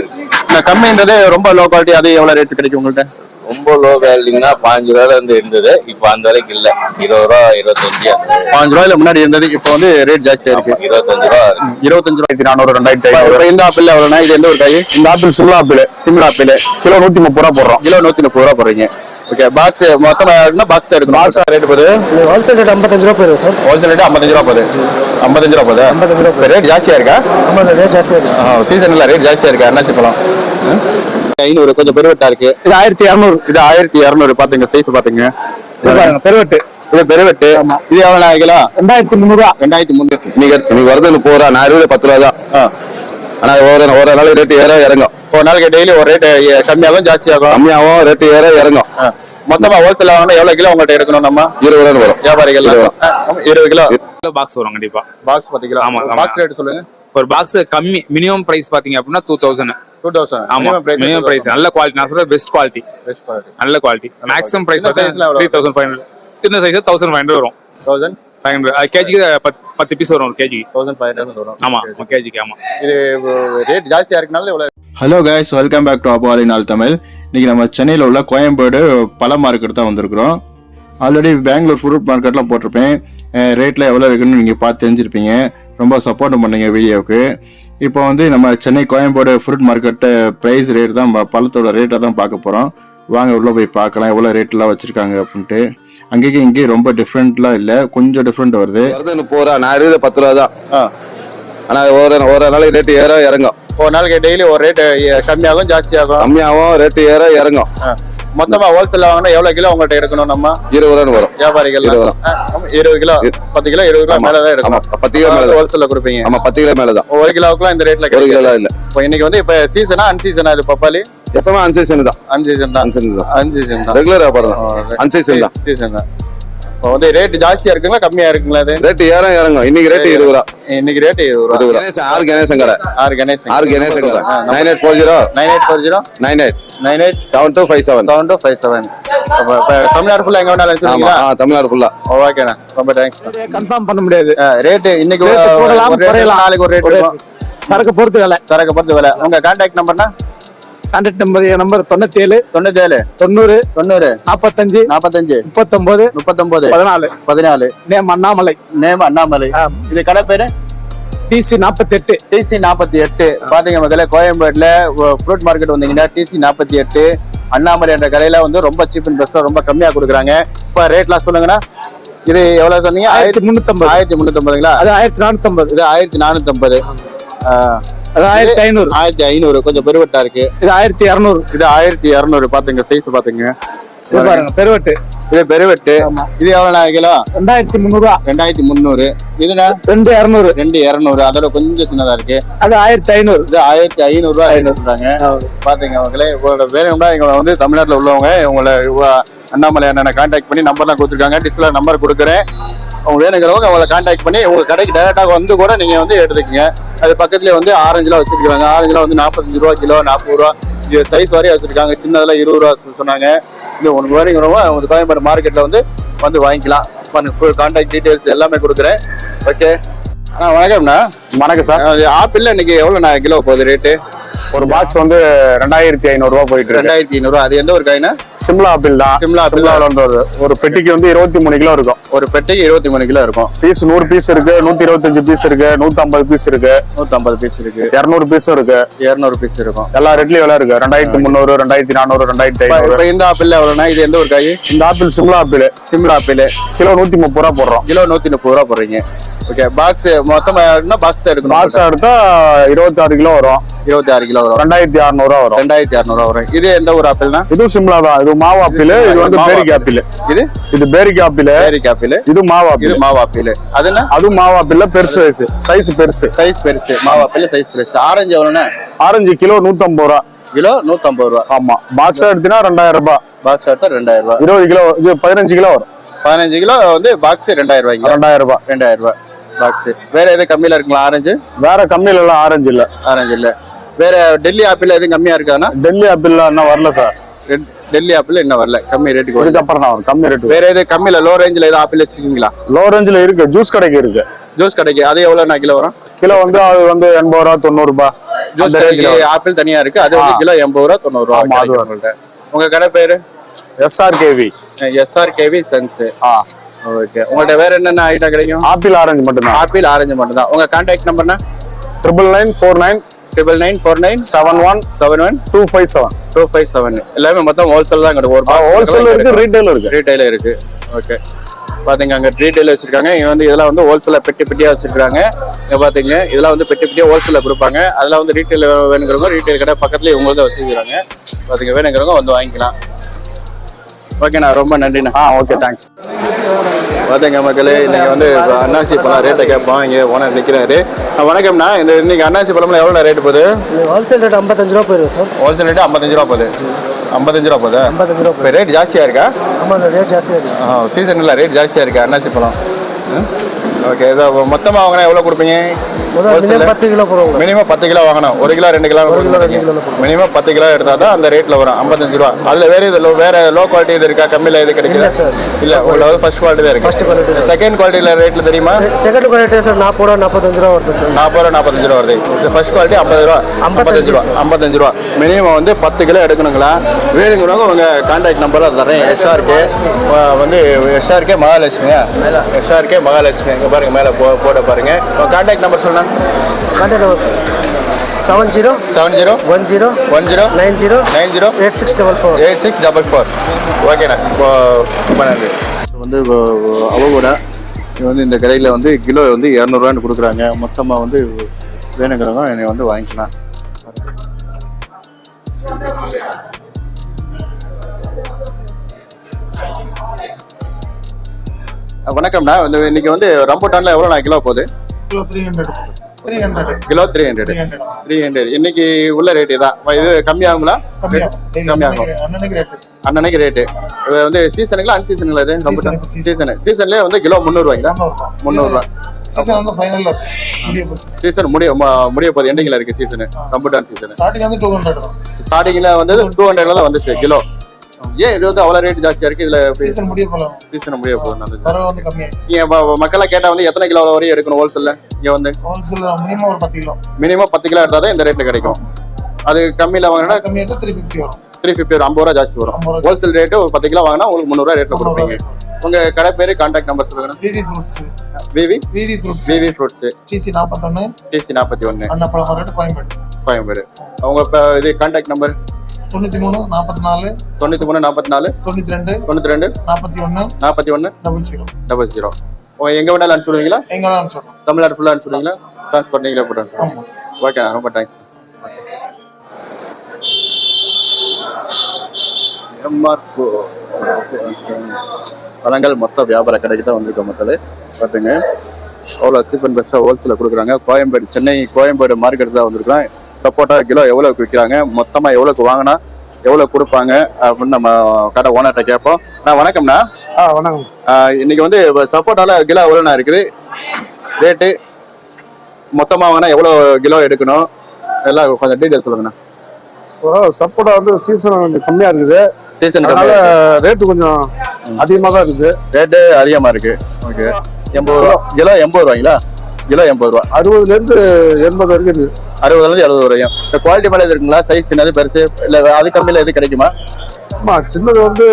இருக்கு. இந்த கம்மின்றது ரொம்ப லோ குவாலிட்டி அது எவ்வளவு ரேட் கிடைக்கும் உங்கள்ட்ட? ரொம்ப லோ குவாலிட்டிங்கன்னா பாஞ்சு ரூபாயில இருந்து இருந்தது. இப்போ அந்த வரைக்கும் இல்ல. இருபது ரூபா இருபத்தஞ்சு. பாஞ்சு ரூபாயில முன்னாடி இருந்தது இப்போ வந்து ரேட் ஜாஸ்தியா இருக்கு இருபத்தஞ்சு ரூபா இருபத்தஞ்சு ரூபாய்க்கு நானூறு ரெண்டாயிரத்தி ஐநூறு. இந்த ஆப்பிள் எவ்வளோனா இது எந்த ஒரு காய்? இந்த apple Shimla apple Shimla apple kilo நூத்தி முப்பது ரூபா போடுறோம். கிலோ நூத்தி முப்பது ரூபா போடுறீங்க. ஓகே பாக்ஸ் மொத்தமா இருக்குன்னா பாக்ஸ் எடுக்கணும். பாக்ஸ் ரேட் போகுது. ஹோல்சேல் ரேட் ஐம்பத்தஞ்சு ரூபா போயிடும் சார். ஹோல்சேல் ரேட் ஐம்பத்தஞ்சு ரூபா போகுது. ஐம்பத்தஞ்சு ரூபா போகுது? ஐம்பத்தஞ்சு ரூபா ரேட் ஜாஸ்தியா இருக்கா? ஆமாம் ரேட் ஜாஸ்தியாக இருக்கு. சீசன்ல ரேட் ஜாஸ்தியா இருக்கா? என்னாச்சு பழம் ஐநூறு கொஞ்சம் பெருவெட்டா இருக்கு. இது ஆயிரத்தி இரநூறு. இது ஆயிரத்தி இரநூறு பாத்துங்க சைஸ் பாத்துங்க. பாருங்க பெருவெட்டு. இது பெருவெட்டு. இது எவ்வளவு கிலோ ரெண்டாயிரத்தி முந்நூறுவா. ரெண்டாயிரத்தி முந்நூறு. இன்னைக்கு இன்னைக்கு வருது முப்பது ரூபா நான் இருபது பத்து ரூபா தான். ஆ. ஆனா ஒரு ஒரு நாள் ரேட்டு ஏற இறங்கும். ஒரு நாளைக்கு டெய்லி ஒரு ரேட் கம்மியாகும் ஜாஸ்தியாகும் கம்மியாகும் ரேட்டு ஏற இறங்கும். ஆ. மொத்தமா ஹோல்சேல் வாங்கினா எவ்வளவு கிலோ உங்கள்ட்ட எடுக்கணும் நம்ம? இருபது ரூபா வரும். வியாபாரிகள் இருபது கிலோ? கிலோ பாக்ஸ் வரும் கண்டிப்பா. பாக்ஸ் பத்து கிலோ ஆமா, ஆமா. பாக்ஸ் ரேட் சொல்லுங்க. ஒரு பாக்ஸ் கம்மி மினிமம் பிரைஸ் பாத்தீங்க அப்படின்னா டூ தௌசண்ட் டூ தௌசண்ட் ஆமா மினிமம் பிரைஸ் நல்ல குவாலிட்டி நான் சொல்றது பெஸ்ட் குவாலிட்டி பெஸ்ட் குவாலிட்டி நல்ல quality maximum price three thousand five hundred சின்ன சைஸ் தௌசண்ட் ஃபைவ் ஹண்ட்ரட் வரும். தௌசண்ட் ஃபைவ் ஹண்ட்ரட் கேஜிக்கு பத்து பத்து பீஸ் வரும் ஒரு கேஜிக்கு தௌசண்ட் ஃபைவ் ஹண்ட்ரட் வரும். ஆமா கேஜிக்கு ஆமா. இது ரேட் ஜாஸ்தியா இருக்கனால hello guys welcome back to Abbasi நாள் தமிழ் இன்னைக்கு நம்ம சென்னையில் உள்ள கோயம்பேடு பழ மார்க்கெட் தான் வந்திருக்கிறோம். ஆல்ரெடி பெங்களூர் ஃப்ரூட் மார்க்கெட்லாம் போட்டிருப்பேன். ரேட்டில் எவ்வளோ இருக்குன்னு நீங்கள் பார்த்து தெரிஞ்சிருப்பீங்க. ரொம்ப சப்போர்ட் பண்ணீங்க வீடியோவுக்கு. இப்போ வந்து நம்ம Chennai Koyambedu fruit market price rate தான் பழத்தோட ரேட்டை தான் பார்க்க போகிறோம் வாங்க உள்ளே போய் பார்க்கலாம். எவ்வளோ ரேட்லாம் வச்சுருக்காங்க அப்படின்ட்டு. அங்கேயும் இங்கேயும் ரொம்ப டிஃப்ரெண்ட்லாம் இல்லை. கொஞ்சம் டிஃப்ரெண்ட் வருது. முப்பது ரூபா நான் பத்து ரூபா தான். ஆ. ஆனா ஒரு ஒரு நாளைக்கு ரேட்டு ஏற இறங்கும். ஒரு நாளைக்கு டெய்லி ஒரு ரேட் கம்மியாகும் ஜாஸ்தியாகும்? கம்மியாகும் ரேட்டு ஏற இறங்கும். மொத்தமா ஹோல்சேல் வாங்கினா எவ்வளவு கிலோ உங்கள்ட்ட எடுக்கணும் நம்ம? இருபது ரூபா வரும். வியாபாரிகள் இருபது ரூபா. இருபது கிலோ? பத்து கிலோ இருபது ரூபா ஆமா. மேல தான் ஆமா. எடுக்கணும் பத்து கிலோ மேல தான். ஹோல்சேல்ல கொடுப்பீங்க. ஆமா பத்து கிலோ மேல தான் ஒரு கிலோவுக்குலாம் இந்த ரேட்ல ஒரு கிலோ இல்ல. இப்போ இன்னைக்கு வந்து இப்ப சீசனா அன்சீசனா இது பப்பாளி? எப்பவுமே அன்சீசன் தான். அன்சீசன் தான் அன்சீசன் தான். அன்சீசன் தான் ரெகுலர் வியாபாரம் தான். அன்சீசன் தான் சீசன் தான் இப்போ வந்து ரேட் ஜாஸ்தியா இருக்குங்களா? கம்மியா இருக்குங்களா அது ரேட்டு ஏற இறங்கும் இன்னைக்கு ரேட்டு இருபது ரூபா. இன்னைக்கு ரேட் இருபது ரூபா. கணேசன் கணேசன் கடை. ஆறு கணேஷ் ஆறு கணேசன் கடை. Nine eight four zero? Nine eight four zero? Nine eight. Nine eight seven two five seven. Seven two five seven. Tamil Nadu ஃபுல்லா எங்க வேணாலும் ஆமா தமிழ்நாடு ஃபுல்லா ஓகேண்ணா ரொம்ப தேங்க்ஸ் கன்ஃபார்ம் பண்ண முடியாது. ரேட் இன்னைக்கு. நாளைக்கு ஒரு ரேட் சரக்கு பொறுத்து வேலை. சரக்கு பொறுத்து விலை. உங்க கான்டாக்ட் நம்பர்னா கான்டாக்ட் நம்பர் நம்பர் தொண்ணூத்தி ஏழு தொண்ணூத்தேழு தொண்ணூறு தொண்ணூறு நாற்பத்தஞ்சு நாற்பத்தஞ்சு முப்பத்தொன்பது முப்பத்தொன்பது பதினாலு. பதினாலு. நேம் அண்ணாமலை. நேம் அண்ணாமலை. இது கடை பேரு? டிசி நாற்பத்தி எட்டு டிசி நாற்பத்தி எட்டு பாத்தீங்க மக்களே கோயம்பேடுல ஃப்ரூட் மார்க்கெட் வந்தீங்கன்னா டிசி நாற்பத்தி எட்டு அண்ணாமலை என்ற கடையில வந்து ரொம்ப சீப் அண்ட் பெஸ்டா ரொம்ப கம்மியா கொடுக்குறாங்க. இப்ப ரேட்லாம் சொல்லுங்கண்ணா. இது எவ்வளவு சொன்னீங்க? ஆயிரத்தி முன்னூத்தம்பது. ஆயிரத்தி முன்னூத்தம்பதுங்களா? அது ஆயிரத்தி நானூத்தம்பது. இது ஆயிரத்தி நானூத்தி ஐம்பது அது ஆயிரத்தி ஐநூறு. ஆயிரத்தி ஐநூறு கொஞ்சம் பெருவெட்டா இருக்கு. இது ஆயிரத்தி இரநூறு. இது ஆயிரத்தி இரநூறு பாத்துங்க சைஸ் பாத்துங்க இது பாருங்க பெருவெட்டு. இது பெருவெட்டு. இது எவ்வளவு கிலோ? ரெண்டாயிரத்தி முந்நூறுவா. ரெண்டாயிரத்தி முந்நூறு. இதுனா ரெண்டு இரநூறு. ரெண்டு இரநூறு அதோட கொஞ்சம் சின்னதா இருக்கு. அது ஆயிரத்தி ஐநூறு. இது ஆயிரத்தி ஐநூறு. ரூபாய் ரேட் சொல்றாங்க பாத்தீங்க அவங்களே உங்களோட வேணும்னா எங்களை வந்து தமிழ்நாட்டுல உள்ளவங்க உங்களை இவ- அண்ணாமலை அண்ணனை கான்டாக்ட் பண்ணி நம்பர்லாம் கொடுத்துருக்காங்க. டிஸ்பிளே நம்பர் கொடுக்குறேன். அவங்க வேணுங்கிறவங்க அவங்களை கான்டாக்ட் பண்ணி உங்க கடைக்கு டேரெக்டாக வந்து கூட நீங்க வந்து எடுத்துக்கங்க. அது பக்கத்துலேயே வந்து ஆரஞ்சுலாம் வச்சிருக்காங்க ஆரஞ்சுலாம் வந்து நாற்பத்தஞ்சு ரூபா கிலோ நாற்பது ரூபா. இது சைஸ் வரையும் வச்சிருக்காங்க. சின்னதெல்லாம் இருபது ரூபா சொன்னாங்க. இது உனக்கு வேணுங்கிறவங்க அவங்க கோயம்பேடு மார்க்கெட்ல வந்து வந்து வாங்கிக்கலாம். ஃபுல் கான்டாக்ட் டீடைல்ஸ் எல்லாமே கொடுக்குறேன். ஓகே அண்ணா வணக்கம்ண்ணா. வணக்கம் சார். ஆப்பிள் இன்னைக்கு எவ்வளோ கிலோ போகுது ரேட்டு ஒரு பாக்ஸ் வந்து ரெண்டாயிரத்தி ஐநூறு ரூபா போயிட்டு ரெண்டாயிரத்தி ஐநூறுரூவா அது எந்த ஒரு காய்னா? சிம்லா ஆப்பிள் தான். சிம்லா ஆப்பிள். வந்து வருது ஒரு பெட்டிக்கு வந்து இருபத்தி மூணு கிலோ இருக்கும். ஒரு பெட்டிக்கு இருபத்தி மூணு கிலோ இருக்கும். பீஸ் நூறு பீஸ் இருக்கு நூத்தி இருபத்தஞ்சு பீஸ் இருக்கு நூத்தி ஐம்பது பீஸ் இருக்கு. நூற்றம்பது பீஸ் இருக்கு. இருநூறு பீஸும் இருக்கு. இரநூறு பீஸ் இருக்கும். எல்லா ரேட்லயும் எவ்வளவு இருக்கு. ரெண்டாயிரத்தி முந்நூறு ரெண்டாயிரத்தி நானூறு ரெண்டாயிரத்தி ஐநூறு. இந்த ஆப்பிள் எவ்வளோனா இது எந்த ஒரு காய்? இந்த apple Shimla apple Shimla apple kilo நூத்தி முப்பது ரூபா போடுறோம். கிலோ நூத்தி முப்பது ரூபா போடுறீங்க. ஓகே பாக்ஸ் மொத்தமா பாக்ஸ் தான் எடுக்கணும். பாக்ஸ் எடுத்தா இருபத்தாறு கிலோ வரும். இருபத்தி ஆறு கிலோ வரும். ரெண்டாயிரத்தி அறுநூறு வரும். ரெண்டாயிரத்தி இரநூறுவா வரும். இது எந்த ஒரு ஆப்பிள்னா? இதுவும் சிம்லா தான். இது மாவு ஆப்பிள் இது வந்து பேரிக் ஆப்பிள். இது? இது பேரிக் ஆப்பிள். Baric apple. இது மாவு இது ஆப்பிள் மாவு ஆப்பிள். அது என்ன? அதுவும் மாவு ஆப்பிள்ல பெருசு சைஸ் சைஸ் பெருசு. சைஸ் பெருசு. மாவு ஆப்பிள் சைஸ் பெருசு. ஆரஞ்சு எவ்வளோண்ணா? ஆரஞ்சு கிலோ நூத்தம்பது ரூபா. கிலோ நூற்றம்பது ரூபா. ஆமா. பாக்ஸ் எடுத்தீங்கன்னா ரெண்டாயிரம் ரூபாய் பாக்ஸ் எடுத்தா ரெண்டாயிரம் ரூபா. இருபது கிலோ இது பதினஞ்சு கிலோ வரும். பதினஞ்சு கிலோ வந்து பாக்ஸ் ரெண்டாயிரம் ரூபாய்க்கு ரெண்டாயிரம் ரூபாய் ரெண்டாயிரம் ரூபாய் பாக்ஸ் வேற எது கம்மியில இருக்குங்களா? ஆரஞ்சு வேற கம்மியில எல்லாம் ஆரஞ்சு இல்ல. ஆரஞ்சு இல்ல. வேற டெல்லி ஆப்பிள் எதுவும் கம்மியா இருக்கானா டெல்லி ஆப்பிள் இன்னும் வரல சார் டெல்லி ஆப்பிள் இன்னும் வரல. கம்மி ரேட்டுக்கு இதுக்கப்புறம் தான் வரும். கம்மி ரேட் வேற எது கம்மியில லோ ரேஞ்சில் எதுவும் ஆப்பிள் வச்சிருக்கீங்களா? லோ ரேஞ்சில் இருக்கு. ஜூஸ் கடைக்கு இருக்கு. ஜூஸ் கடைக்கு. அது எவ்வளோ கிலோ வரும்? கிலோ வந்து அது வந்து எண்பது ரூபா தொண்ணூறு ரூபாய் ஜூஸ் ல ஆப்பிள் தனியா இருக்கு. அது வந்து. கிலோ எண்பது ரூபா தொண்ணூறு ரூபா அது உங்க கடை பேரு? எஸ்ஆர்கேவி எஸ்ஆர் கேவி சன்ஸ் ஆ. ஓகே உங்கள்ட்ட வேற என்னென்ன ஐட்டம் கிடைக்கும்? ஆப்பிள் ஆரஞ்சு மட்டும்தான். ஆப்பிள் ஆரஞ்சு மட்டும் தான் உங்க contact நம்பர்னா triple nine four nine triple nine four nine seven one seven one two five seven two five seven எல்லாமே மொத்தம் ஹோல்சேல் தான் கிடைக்கும் ஒரு ஹோல்சேல் இருக்கு. ரீட்டைல் இருக்கு. ரீட்டைல இருக்கு. ஓகே பாத்தீங்க அங்க ரீட்டைல் வச்சிருக்காங்க. இங்க வந்து இதெல்லாம் வந்து ஹோல்சேல பெட்டி பெட்டியா வச்சிருக்காங்க இங்க பாத்தீங்க இதெல்லாம் வந்து பெட்டி பெட்டியா ஹோல்சேல கொடுப்பாங்க. அதெல்லாம் வந்து ரீட்டைல் வேணுங்கிறவங்க ரீட்டைல் கடை பக்கத்துல இவங்க தான் வச்சிருக்காங்க பாத்தீங்க வேணுங்கிறவங்க வந்து வாங்கிக்கலாம். ஓகேண்ணா ரொம்ப நன்றிண்ணா. ஆ ஓகே தேங்க்ஸ் பாத்தீங்க மக்களே இன்னைக்கு வந்து இப்ப அன்னாசி பழம் ரேட்டை கேட்போம். இங்க ஓனர் நிக்கிறாரு. அஹ் வணக்கம்ண்ணா. இந்த இன்னைக்கு அன்னாசி பழம்லாம் எவ்வளோ ரேட் போகுது? ஹோல்சேல் ரேட் ஐம்பத்தஞ்சு ரூபா போயிருக்கு சார். ஹோல்சேல் ரேட்டு ஐம்பத்தஞ்சு ரூபா போகுது. ஐம்பத்தஞ்சு ரூபா போகுது? ஐம்பத்தஞ்சு ரூபா இப்போ ரேட் ஜாஸ்தியா இருக்கா? ஆமாம் ரேட் ஜாஸ்தியாக இருக்குது சீசன் இல்லை ரேட் ஜாஸ்தியாக இருக்கு அன்னாசி பழம்? ஓகே இதை மொத்தமாக வாங்கினா எவ்வளோ கொடுப்பீங்க? முதல்ல பத்து கிலோ போடுவோம் மினிமம் பத்து கிலோ வாங்கணும். ஒரு கிலோ ரெண்டு கிலோ. மினிமம் பத்து கிலோ எடுத்தால் தான் அந்த ரேட்டில் வரும். ஐம்பத்தஞ்சு ரூபா. அதில் வேறு இது வேற லோ குவாலிட்டி இது இருக்கா? கம்மியில் இது கிடைக்கல இல்ல sir. இல்லை உள்ள ஃபர்ஸ்ட் குவாலிட்டி தான் First quality இருக்கு. தான். செகண்ட் குவாலிட்டியில் ரேட்டில் தெரியுமா? Second quality sir. நாற்பது ரூபா நாற்பத்தஞ்சு ரூபா வருது சார். நாற்பது ரூபா நாற்பத்தஞ்சு ரூபா வருது. இது ஃபர்ஸ்ட் குவாலிட்டி ஐம்பது ரூபா. ஐம்பத்தஞ்சு ரூபா. ஐம்பத்தஞ்சு ரூபா. மினிமம் வந்து பத்து கிலோ எடுக்கணுங்களா? வேணுங்கிறவங்க உங்கள் கான்டாக்ட் நம்பரில் தரேன். எஸ்ஆர்கே வந்து எஸ்ஆர்கே மகாலட்சுமியா? எஸ்ஆர்கே மகாலட்சுமி. இங்கே பாருங்க மேலே போ போட பாருங்க. உங்கள் கான்டாக்ட் நம்பர் சொல்லுங்க. Contact number seven zero seven zero one zero one zero nine zero nine zero eight six double four. Eight six double four. ஓகேண்ணா. ரொம்ப நன்றி. வந்து அவகூட வந்து இந்த கடையில் வந்து கிலோ வந்து இரநூறுவான்னு கொடுக்குறாங்க. மொத்தமாக வந்து வேணுங்கிறவங்க என்னை வந்து வாங்கிக்கலாம். வணக்கம்ண்ணா. இந்த இன்னைக்கு வந்து ரம்புட்டான்ல எவ்வளோ கிலோ போகுது? Kilo three hundred three hundred kilo three hundred three hundred இன்னைக்கு உள்ள ரேட் இதான். இது கம்மியாகுங்களா கம்மியாகும். அன்னன்னைக்கு- ரேட்டு அன்னன்னைக்கு ரேட்டு இது வந்து சீசனுங்களா அன் சீசனுங்களா இது. சீசன் சீசன்லேயே வந்து கிலோ முந்நூறுவாய்ங்களா? முந்நூறுரூவா சீசன் வந்து ஃபைனலில் சீசன் முடிய முடிய போகுது எண்டிங்கில் இருக்கு சீசன் ரம்புட்டான் சீசன் ஸ்டார்டிங் வந்து டூ தான். ஸ்டார்டிங்கில் வந்து டூ ஹண்ட்ரட்ல தான் வந்துச்சு கிலோ. ஏன் இது வந்து அவ்வளோ ரேட் ஜாஸ்தியா இருக்கு? இதுல சீசன் முடிய போல. சீசன் முடிய வரவு வந்து கம்மியாயிடுச்சு. நீங்க ம- மக்கள்லாம் கேட்டா வந்து எத்தனை கிலோ வரையும் எடுக்கணும் ஹோல்சேல்ல இங்க வந்து ஹோல்சேல் மினிமம் ஒரு பத்து கிலோ. மினிமம் பத்து கிலோ எடுத்தாதான் இந்த ரேட்ல கிடைக்கும். அது கம்மியில வாங்கினா கம்மி எடுத்து த்ரீ ஃபிஃப்டி வரும். த்ரீ ஃபிஃப்டி ஒரு ஐம்பது ரூபா ஜாஸ்தி வரும். ஹோல்சேல் ரேட்டு ஒரு பத்து கிலோ வாங்கினா உங்களுக்கு முந்நூறுவா ரேட்ல கொடுப்பீங்க. உங்க கடை பேரு கான்டாக்ட் நம்பர் சொல்லுங்க VV fruits VV VV fruits VV fruits DC நாற்பத்தொன்று டிசி நாற்பத்தி ஒன்று அன்னப்பழம் மார்க்கெட் கோயம்பேடு. கோயம்பேடு. அவங்க இது கான்டாக்ட் நம்பர் தொண்ணூற்றி மூணு நாற்பத்தி நாலு தொண்ணூற்றி மூணு நாற்பத்தி நாலு தொண்ணூற்றி ரெண்டு தொண்ணூற்றி ரெண்டு நாற்பத்தி ஒன்று நாற்பத்தி ஒன்று டபுள் ஜீரோ. டபுள் ஜீரோ எங்க வேணாலும் அனுப்பிச்சுடுவீங்களா எங்கெல்லாம் அனுப்பிச்சோம் தமிழ்நாடு ஃபுல்லாக அனுப்பிச்சுடுவீங்களா ட்ரான்ஸ்போர்ட் நீங்களே போட்டு ஓகேண்ணா ரொம்ப தேங்க்ஸ் எம்ஆர்போ பழங்கள் மொத்த வியாபார கடைக்கு தான் வந்திருக்கோம் மக்களே. பார்த்துங்க. அவ்வளோ சீப் அண்ட் பெஸ்ட்டாக ஹோல்சேலில் கொடுக்குறாங்க. கோயம்பேடு சென்னை கோயம்பேடு மார்க்கெட் தான் வந்திருக்கோம் சப்போட்டா கிலோ எவ்வளோக்கு விற்கிறாங்க? மொத்தமாக எவ்வளோக்கு வாங்கினா எவ்வளோ கொடுப்பாங்க? அப்படின்னு நம்ம கடை ஓனர்கிட்ட கேட்போம். நான் வணக்கம்ண்ணா. ஆ வணக்கம். இன்னைக்கு வந்து சப்போட்டால கிலோ எவ்வளோண்ணா இருக்குது? ரேட்டு மொத்தமாக வாங்கினா எவ்வளோ கிலோ எடுக்கணும்? எல்லாம் கொஞ்சம் டீட்டெயில் சொல்லுங்கண்ணா. சப்போட்டா வந்து சீசன் கொஞ்சம் கம்மியா இருக்குது. சீசன் அதனால ரேட்டு கொஞ்சம் அதிகமா தான் இருக்குது. ரேட்டு அதிகமாக இருக்கு. ஓகே எண்பது ரூபா. கிலோ எண்பது ரூபாய்ங்களா கிலோ எண்பது ரூபா. அறுபதுல இருந்து எண்பது வரைக்கும் இருக்குது. அறுபதுலேருந்து எழுபது வரையும். இந்த குவாலிட்டி மேலே இருக்குங்களா? சைஸ் சின்னது பெருசு? இல்லை அது கம்மியில் எது கிடைக்குமா? ஆமா சின்னது வந்து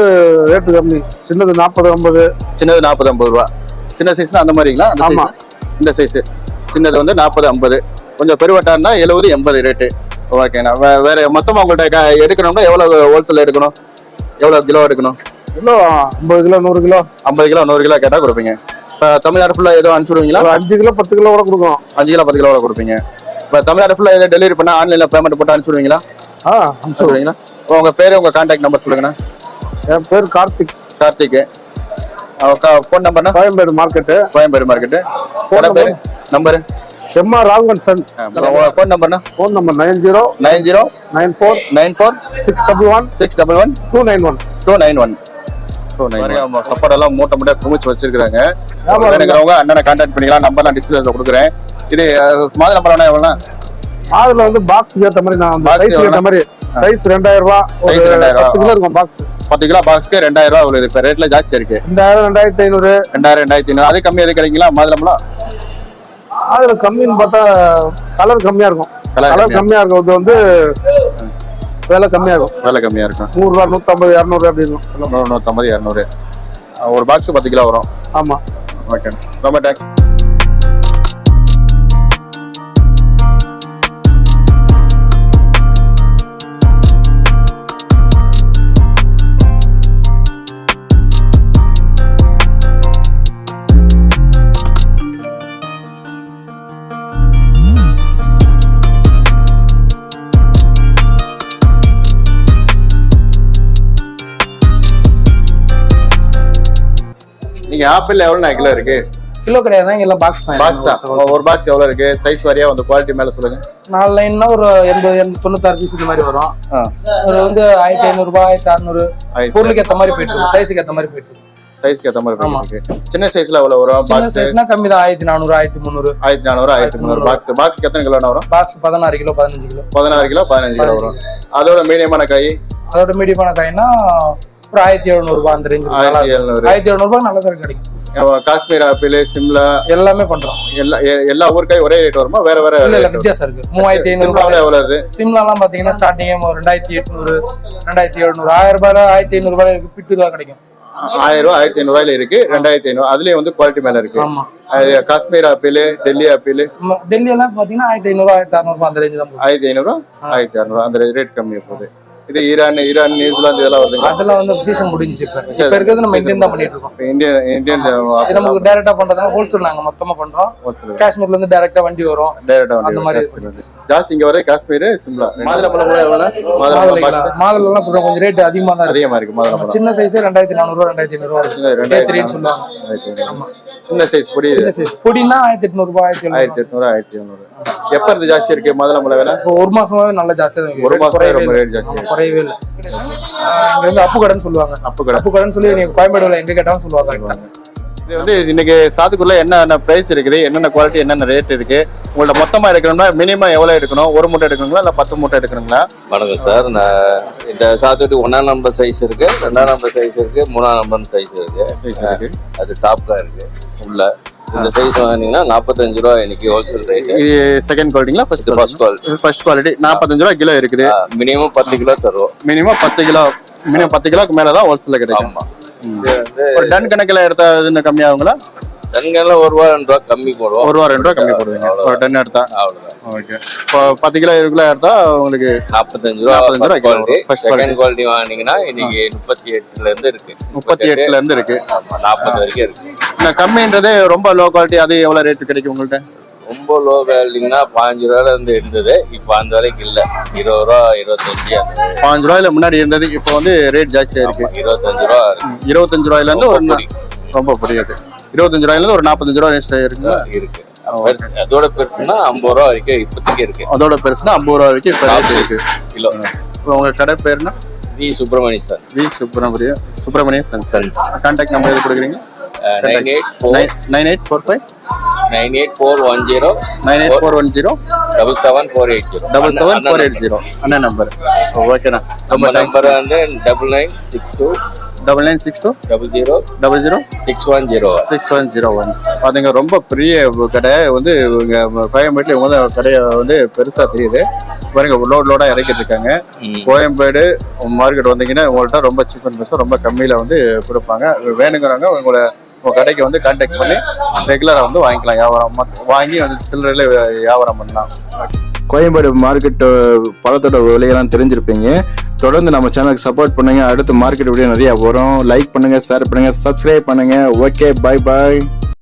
ரேட்டு கம்மி. சின்னது நாற்பது ஐம்பது. சின்னது நாற்பது ஐம்பது ரூபா. சின்ன சைஸ்னா அந்த மாதிரிங்களா? அந்த ஆமா. size? இந்த சைஸ் சின்னது வந்து நாற்பது ஐம்பது. கொஞ்சம் பெருவட்டா இருந்தா எழுபது எண்பது ரேட்டு ஓகேண்ணா வே- வேற மொத்தமா உங்கள்ட்ட க- எடுக்கணும்னா எவ்வளவு ஹோல்சேல் எடுக்கணும்? எவ்வளவு கிலோ எடுக்கணும்? கிலோ ஐம்பது கிலோ நூறு கிலோ. ஐம்பது கிலோ நூறு கிலோ கேட்டா கொடுப்பீங்க. தமிழ்நாடு ஃபுல்லா எதுவும் அனுப்பிச்சுடுவீங்களா அஞ்சு கிலோ பத்து கிலோ கூட கொடுக்கும் அஞ்சு கிலோ பத்து கிலோ கொடுப்பீங்க. இப்போ தமிழ்நாடு ஃபுல்லா எதாவது டெலிவரி பண்ணா ஆன்லைன்ல பேமெண்ட் போட்டு அனுப்பிச்சுடுவீங்களா ஆ அனுப்பிச்சு அனுப்பிச்சுடுவீங்களா உங்க பேரு உங்க கான்டாக்ட் நம்பர் சொல்லுங்கண்ணா. என் பேர் கார்த்திக். கார்த்திக். ஃபோன் நம்பர்னா கோயம்பேடு மார்க்கெட்டு கோயம்பேடு மார்க்கெட்டு கடை பேரு? Number MR Raghavan son. Phone நம்பர்னா phone number nine zero nine zero nine four nine four six double one six double one two nine one two nine one two nine சப்பாடெல்லாம் மூட்டை மூட்டை குமிச்சு வச்சிருக்காங்க. வேணுங்கிறவங்க அண்ணனை contact பண்ணிக்கலாம் number நான் டிஸ்பிளேல கொடுக்குறேன். இது மாதுளை நம்பர் எவ்வளோண்ணா அதுல வந்து பாக்ஸ் ஏத்த மாதிரி நான் சைஸ் ஏத்த மாதிரி சைஸ் ரெண்டாயிரம் ரூபாய் ரெண்டாயிரம் பத்து கிலோ இருக்கும் பாக்ஸ் பத்து கிலோ பாக்ஸ்க்கு ரெண்டாயிரம் ரூபா உள்ளது இப்போ ரேட்ல ஜாஸ்தி இருக்கு. ரெண்டாயிரம் ரெண்டாயிரத்தி ஐநூறு. ரெண்டாயிரம் ரெண்டாயிரத்தி ஐநூறு. அது கம்மி எது கிடைக்குங்களா? மாதுளம்பழம் அதுல கம்மின்னு பார்த்தா கலர் கம்மியா இருக்கும். கலர் கலர் கம்மியா இருக்கிறது வந்து விலை கம்மியா இருக்கும் விலை கம்மியா இருக்கும். நூறுரூவா நூற்றம்பது இரநூறு அப்படி இருக்கும். நூறு நூற்றம்பது இரநூறு. ஒரு பாக்ஸ் பத்து கிலோ வரும். ஆமா. ஓகே ரொம்ப தேங்க்ஸ் நீங்க ஆப்பிள் எவ்வளவு கிலோ இருக்கு? கிலோ கிடையாது எல்லாம் பாக்ஸ் தான். பாக்ஸ் தான் ஒரு பாக்ஸ் எவ்வளவு இருக்கு? சைஸ் வாரியா? வந்து குவாலிட்டி மேல சொல்லுங்க. நாலு லைன்னா ஒரு எண்பது தொண்ணூத்தாறு பீஸ் இந்த மாதிரி வரும். ஒரு வந்து ஆயிரத்தி ஐநூறுபா ஆயிரத்தி அறுநூறு. ஆயிரத்தி பொருளுக்கு ஏத்த மாதிரி போயிட்டு சைஸுக்கு ஏத்த மாதிரி போயிட்டு சைஸ்க்கு ஏத்த மாதிரி ஆமா. இருக்கு. சின்ன சைஸ்ல எவ்வளவு வரும்? சின்ன பாக்ஸ் சைஸ்னா கம்மி தான் ஆயிரத்தி நானூறு ஆயிரத்தி முந்நூறு. ஆயிரத்தி நானூறு ஆயிரத்தி முந்நூறு. பாக்ஸ் பாக்ஸ்க்கு எத்தனை கிலோ வரும்? பாக்ஸ் பதினாறு கிலோ பதினஞ்சு கிலோ. பதினாறு கிலோ பதினஞ்சு கிலோ வரும். அதோட மீடியமான காய்? அதோட மீடியமான காய்னா ஒரு ஆயிரத்தி எழுநூறுபா அந்த ரேஞ்சு ஆயிரத்தி எழுநூறு. ஆயிரத்தி எழுநூறுபா நல்ல சரக்கு கிடைக்கும். காஷ்மீர் ஆப்பிள் சிம்லா எல்லாமே பண்றோம். எல்லா எல்லா ஊருக்காய் ஒரே ரேட் வருமா? வேற வேற இல்ல வித்தியாசம் இருக்கு. மூவாயிரத்தி ஐநூறு எவ்வளவு இருக்கு சிம்லாலாம் பாத்தீங்கன்னா ஸ்டார்டிங் ரெண்டாயிரத்தி எட்நூறு ரெண்டாயிரத்தி எழுநூறு. ஆயிரம் ரூபாய் ஆயிரத்தி ஐநூறு ரூபாய் இருக்கு. பிட்டு ரூபா கிடைக்கும். ஆயிரம் ரூபாய் ஆயிரத்தி ஐநூறு ரூபாயில இருக்கு. ரெண்டாயிரத்தி ஐநூறு. அதுலயும் வந்து குவாலிட்டி மேல இருக்கு. Kashmir apple Delhi apple. Delhi எல்லாம் பாத்தீங்கன்னா ஆயிரத்தி ஐநூறு ஆயிரத்தி அறுநூறு அந்த ரேஞ்சு தான். ஆயிரத்தி ஐநூறு ஆயிரத்தி அறுநூறு அந்த ரேட் கம்மி போகுது. இது ஈரான் ஈரான் நியூசிலாந்து இதெல்லாம் வருதுங்களா? அதெல்லாம் வந்து சீசன் முடிஞ்சு இப்ப. இப்ப இருக்கிறது நம்ம இந்தியன் தான் பண்ணிட்டு இருக்கோம். இந்தியன் இந்தியன் இது நமக்கு டைரக்டா பண்றதுனால ஹோல்சேல் நாங்க மொத்தமா பண்றோம். காஷ்மீர்ல இருந்து டைரக்டா வண்டி வரும். டேரக்டா அந்த மாதிரி. ஜாஸ்தி இங்க வர காஷ்மீர் சிம்லா. மாதுளம்பழம் கூட எவ்வளவு? மாதுளம்பழம் எல்லாம் கொஞ்சம் கொஞ்சம் ரேட் அதிகமா தான் அதிகமா இருக்கு மாதுளம்பழம். சின்ன சைஸ் ரெண்டாயிரத்தி நானூறு ரெண்டாயிரத்தி ஐநூறு சின்ன ரூபாய் ரெண்டாயிரத்தி சொல்லுவாங்க. ஐநூறு. சின்ன சைஸ் பொடி. சின்ன சைஸ் பொடினா ஆயிரத்தி எட்நூறு ரூபாய் ஆயிரத்தி எட்நூறு ஆயிரத்தி எழுநூறு எப்ப இருந்து ஜாஸ்தி இருக்கு மாதுளம்பழம் விலை? இப்போ ஒரு மாசமாவே நல்லா ஜாஸ்தியா தான் இருக்கு. ஒரு மாசம் ரொம்ப. ரேட் ஜாஸ்தி குறையவே இல்லை. இங்க வந்து அப்பு கடைன்னு சொல்லுவாங்க. அப்ப கடை. அப்பு கடைன்னு சொல்லி நீங்க கோயம்பேடுல எங்க கேட்டாலும் சொல்லுவாங்க இது வந்து இன்னைக்கு சாத்துக்குள்ள என்னென்ன பிரைஸ் இருக்குது என்னென்ன குவாலிட்டி என்னென்ன ரேட் இருக்கு? உங்கள்ட்ட மொத்தமா எடுக்கணும்னா மினிமம் எவ்வளவு எடுக்கணும்? ஒரு மூட்டை எடுக்கணுங்களா? இல்ல பத்து மூட்டை எடுக்கணுங்களா? வணக்கம் சார். நான் இந்த சாத்துக்குடி ஒன்றாம் நம்பர் சைஸ் இருக்கு ரெண்டாம் நம்பர் சைஸ் இருக்கு மூணாம் நம்பர் சைஸ் இருக்கு. அது டாப்ல இருக்கு. உள்ள. இந்த சைஸ் வாங்கினீங்கன்னா நாற்பத்தஞ்சு ரூபா இன்னைக்கு ஹோல்சேல் ரேட் இது செகண்ட் குவாலிட்டிங்களா ஃபர்ஸ்ட் குவாலிட்டி ஃபர்ஸ்ட் குவாலிட்டி நாற்பத்தஞ்சு ரூபா கிலோ இருக்குது. மினிமம் பத்து கிலோ தருவோம். மினிமம் பத்து கிலோ மினிமம் பத்து கிலோக்கு மேல தான் ஹோல்சேல் கிடைக்கும். ஒரு டன் கணக்குல எடுத்தா இன்னும் கம்மியாகுங்களா தனிக்கெல்லாம் ஒரு ரூபா ரெண்டு ரூபா கம்மி போடுவோம். ஒரு ரூபா ரெண்டு ரூபா கம்மி போடுவீங்க. ஒரு டன் எடுத்தா? அவ்வளவுதான். ஓகே. இப்போ பத்து கிலோ இருபது கிலோ எடுத்தா உங்களுக்கு நாற்பத்தஞ்சு ரூபா 45 ரூபா குவாலிட்டி. செகண்ட் குவாலிட்டி வாங்கினீங்கன்னா இன்னைக்கு முப்பத்தி எட்டுல இருந்து இருக்கு. முப்பத்தி எட்டுல இருந்து இருக்கு. நாற்பது வரைக்கும் இருக்கு. இந்த கம்மின்றது ரொம்ப லோ குவாலிட்டி அது எவ்வளவு ரேட் கிடைக்கும் உங்கள்ட்ட? ரொம்ப லோ வேல்டிங்னா பாஞ்சு ரூபாயில இருந்து இருந்தது. இப்போ அந்த வரைக்கும் இல்ல. இருபது ரூபா இருபத்தஞ்சு. பாஞ்சு ரூபாயில முன்னாடி இருந்தது இப்போ வந்து ரேட் ஜாஸ்தியா இருக்கு. இருபத்தஞ்சு ரூபா இருபத்தஞ்சு ரூபாயில இருந்து ஒரு ரொம்ப புரியுது. இருபத்தஞ்சு ரூபாயில இருந்து ஒரு நாற்பத்தஞ்சு ரூபா ரேட் இருக்கு. இருக்கு அதோட பெருசுன்னா ஐம்பது ரூபா வரைக்கும் இப்போதைக்கு இருக்கு. அதோட பெருசுனா ஐம்பது ரூபா வரைக்கும் இப்போ ரேட் இருக்கு. கிலோ. இப்போ உங்க கடை பேருனா V Subramani sir. V Subramaniam Subramaniam sons. Contact number எது கொடுக்குறீங்க? Nine eight four nine eight four five nine eight four one zero nine eight four one zero double seven four eight zero double seven four eight zero அண்ணன் number ஓகேண்ணா நம்ம number வந்து double nine six two double nine six two double zero double zero six one zero six one zero one பாத்தீங்க ரொம்ப பெரிய கடை. வந்து இவங்க கோயம்பேட்டில் இவங்க தான் கடையை வந்து பெருசா தெரியுது. பாருங்க லோட் லோடா இறக்கிட்டு இருக்காங்க. கோயம்பேடு மார்க்கெட் வந்தீங்கன்னா உங்கள்ட்ட ரொம்ப சீப் அண்ட் ரொம்ப கம்மியில வந்து கொடுப்பாங்க. வேணுங்கிறவங்க உங்களை உங்க கடைக்கு வந்து கான்டாக்ட் பண்ணி ரெகுலரா வந்து வாங்கிக்கலாம். வியாபாரம் வாங்கி வந்து சில்லறையில வியாபாரம் பண்ணலாம். கோயம்பேடு மார்க்கெட் பழத்தோட விலையெல்லாம் தெரிஞ்சிருப்பீங்க. தொடர்ந்து நம்ம சேனலுக்கு சப்போர்ட் பண்ணுங்க. அடுத்து மார்க்கெட் வீடியோ நிறைய வரும். லைக் பண்ணுங்க ஷேர் பண்ணுங்க சப்ஸ்கிரைப் பண்ணுங்க. Okay bye bye